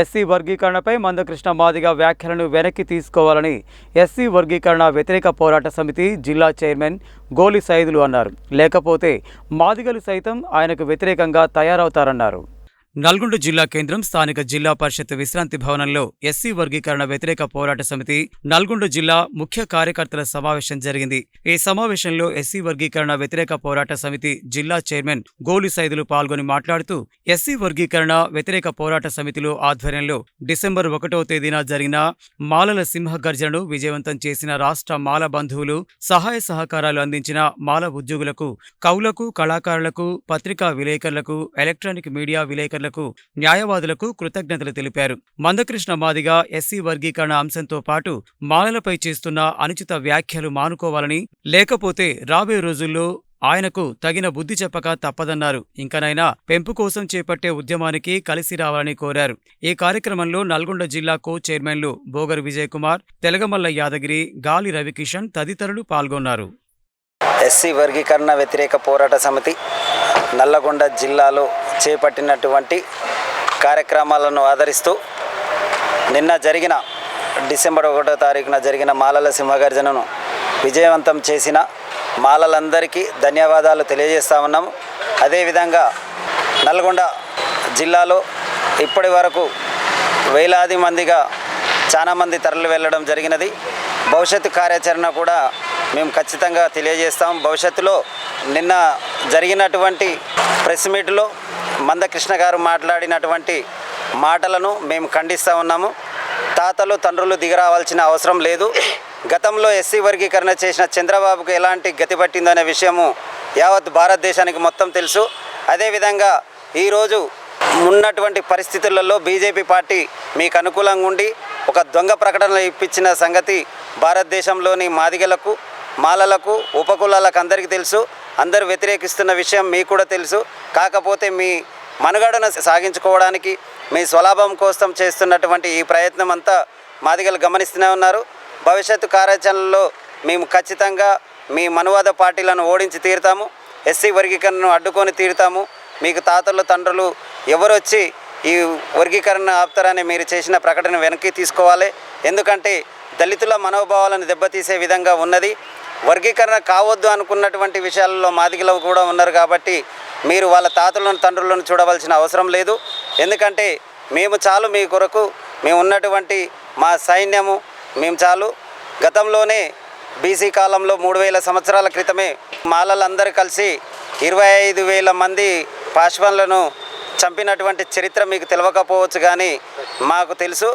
SC వర్గీకరణపై Mandakrishna Madiga వ్యాఖ్యలను వెనక్కి తీసుకోవాలని ఎస్సీ వర్గీకరణ వ్యతిరేక పోరాట సమితి జిల్లా చైర్మన్ గోలి సైదులు అన్నారు. లేకపోతే మాదిగలు సైతం ఆయనకు వ్యతిరేకంగా తయారవుతారన్నారు. నల్గొండ జిల్లా కేంద్రం స్థానిక జిల్లా పరిషత్ విశ్రాంతి భవనంలో ఎస్సీ వర్గీకరణ వ్యతిరేక పోరాట సమితి నల్గొండ జిల్లా ముఖ్య కార్యకర్తల సమావేశం జరిగింది. ఈ సమావేశంలో ఎస్సీ వర్గీకరణ వ్యతిరేక పోరాట సమితి జిల్లా చైర్మన్ గోలి సైదులు పాల్గొని మాట్లాడుతూ ఎస్సీ వర్గీకరణ వ్యతిరేక పోరాట సమితిలో ఆధ్వర్యంలో డిసెంబర్ ఒకటో తేదీన జరిగిన మాలల సింహ గర్జనను విజయవంతం చేసిన రాష్ట్ర మాల బంధువులు సహాయ సహకారాలు అందించిన మాల ఉద్యోగులకు కవులకు కళాకారులకు పత్రికా విలేకరులకు ఎలక్ట్రానిక్ మీడియా విలేకరులకు న్యాయవాదులకు కృతజ్ఞతలు తెలిపారు. మందకృష్ణ మాదిగ ఎస్సీ వర్గీకరణ అంశంతో పాటు మాలలపై చేస్తున్న అనుచిత వ్యాఖ్యలు మానుకోవాలని లేకపోతే రాబోయే రోజుల్లో ఆయనకు తగిన బుద్ధి చెప్పక తప్పదన్నారు. ఇంకనైనా పెంపు కోసం చేపట్టే ఉద్యమానికి కలిసి రావాలని కోరారు. ఈ కార్యక్రమంలో నల్గొండ జిల్లా కో చైర్మన్లు బోగర్ విజయ్ కుమార్ తెలగమల్ల యాదగిరి గాలి రవికిషన్ తదితరులు పాల్గొన్నారు. ఎస్సీ వర్గీకరణ వ్యతిరేక పోరాట సమితి నల్లగొండ జిల్లాలో చేపట్టినటువంటి కార్యక్రమాలను ఆదరిస్తూ నిన్న జరిగిన డిసెంబర్ ఒకటో తారీఖున జరిగిన మాలల సింహగర్జనను విజయవంతం చేసిన మాలలందరికీ ధన్యవాదాలు తెలియజేస్తా ఉన్నాము. అదేవిధంగా నల్గొండ జిల్లాలో ఇప్పటి వరకు వేలాది మందిగా చాలామంది తరలి వెళ్ళడం జరిగినది. భవిష్యత్తు కార్యాచరణ కూడా మేము ఖచ్చితంగా తెలియజేస్తాం. భవిష్యత్తులో నిన్న జరిగినటువంటి ప్రెస్ మీట్లో మందకృష్ణ గారు మాట్లాడినటువంటి మాటలను మేము ఖండిస్తూ ఉన్నాము. తాతలు తండ్రులు దిగరావాల్సిన అవసరం లేదు. గతంలో ఎస్సీ వర్గీకరణ చేసిన చంద్రబాబుకు ఎలాంటి గతి పట్టిందనే విషయము యావత్ భారతదేశానికి మొత్తం తెలుసు. అదేవిధంగా ఈరోజు ఉన్నటువంటి పరిస్థితులలో బీజేపీ పార్టీ మీకు అనుకూలంగా ఉండి ఒక దొంగ ప్రకటనలు ఇప్పించిన సంగతి భారతదేశంలోని మాదిగలకు మాలలకు ఉపకులాలకు అందరికీ తెలుసు. అందరూ వ్యతిరేకిస్తున్న విషయం మీకు కూడా తెలుసు. కాకపోతే మీ మనుగడను సాగించుకోవడానికి మీ స్వలాభం కోసం చేస్తున్నటువంటి ఈ ప్రయత్నం అంతా మాదిగలు గమనిస్తూనే ఉన్నారు. భవిష్యత్తు కార్యాచరణలో మేము ఖచ్చితంగా మీ మనువాద పార్టీలను ఓడించి తీరుతాము. ఎస్సీ వర్గీకరణను అడ్డుకొని తీరుతాము. మీకు తాతలు తండ్రులు ఎవరొచ్చి ఈ వర్గీకరణ ఆపుతారని మీరు చేసిన ప్రకటన వెనక్కి తీసుకోవాలి. ఎందుకంటే దళితుల మనోభావాలను దెబ్బతీసే విధంగా ఉన్నది. వర్గీకరణ కావద్దు అనుకున్నటువంటి విషయాలలో మాదిగలు కూడా ఉన్నారు కాబట్టి మీరు వాళ్ళ తాతలను తండ్రులను చూడవలసిన అవసరం లేదు. ఎందుకంటే మేము చాలు మీ కొరకు మేము ఉన్నటువంటి మా సైన్యము మేము చాలు. గతంలోనే బీసీ కాలంలో మూడు వేల సంవత్సరాల క్రితమే మాలలందరూ కలిసి ఇరవై ఐదు వేల మంది పాశ్వన్లను చంపినటువంటి చరిత్ర మీకు తెలియకపోవచ్చు కానీ మాకు తెలుసు.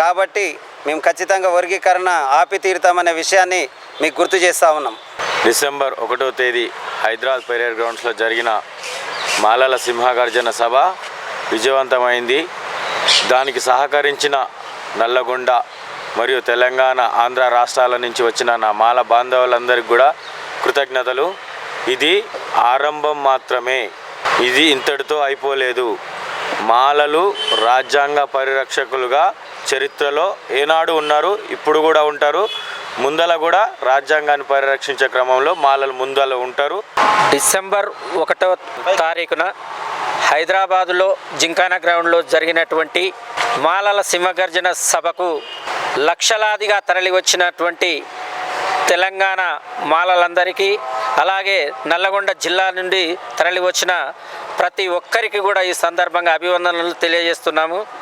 కాబట్టి మేము ఖచ్చితంగా వర్గీకరణ ఆపి తీరుతామనే విషయాన్ని మీకు గుర్తు చేస్తూ ఉన్నాం. డిసెంబర్ ఒకటో తేదీ హైదరాబాద్ పెరేడ్ గ్రౌండ్స్లో జరిగిన మాలల సింహగర్జన సభ విజయవంతమైంది. దానికి సహకరించిన నల్లగొండ మరియు తెలంగాణ ఆంధ్ర రాష్ట్రాల నుంచి వచ్చిన నా మాల బాంధవులందరికీ కూడా కృతజ్ఞతలు. ఇది ఆరంభం మాత్రమే. ఇది ఇంతటితో అయిపోలేదు. మాలలు రాజ్యాంగ పరిరక్షకులుగా చరిత్రలో ఏనాడు ఉన్నారు ఇప్పుడు కూడా ఉంటారు. ముందల కూడా రాజ్యాంగాన్ని పరిరక్షించే క్రమంలో మాలలు ముందల ఉంటారు. డిసెంబర్ ఒకటో తారీఖున హైదరాబాదులో జింకానా గ్రౌండ్లో జరిగినటువంటి మాలల సింహగర్జన సభకు లక్షలాదిగా తరలి వచ్చినటువంటి తెలంగాణ మాలలందరికీ అలాగే నల్లగొండ జిల్లా నుండి తరలి వచ్చిన ప్రతి ఒక్కరికి కూడా ఈ సందర్భంగా అభివందనలు తెలియజేస్తున్నాము.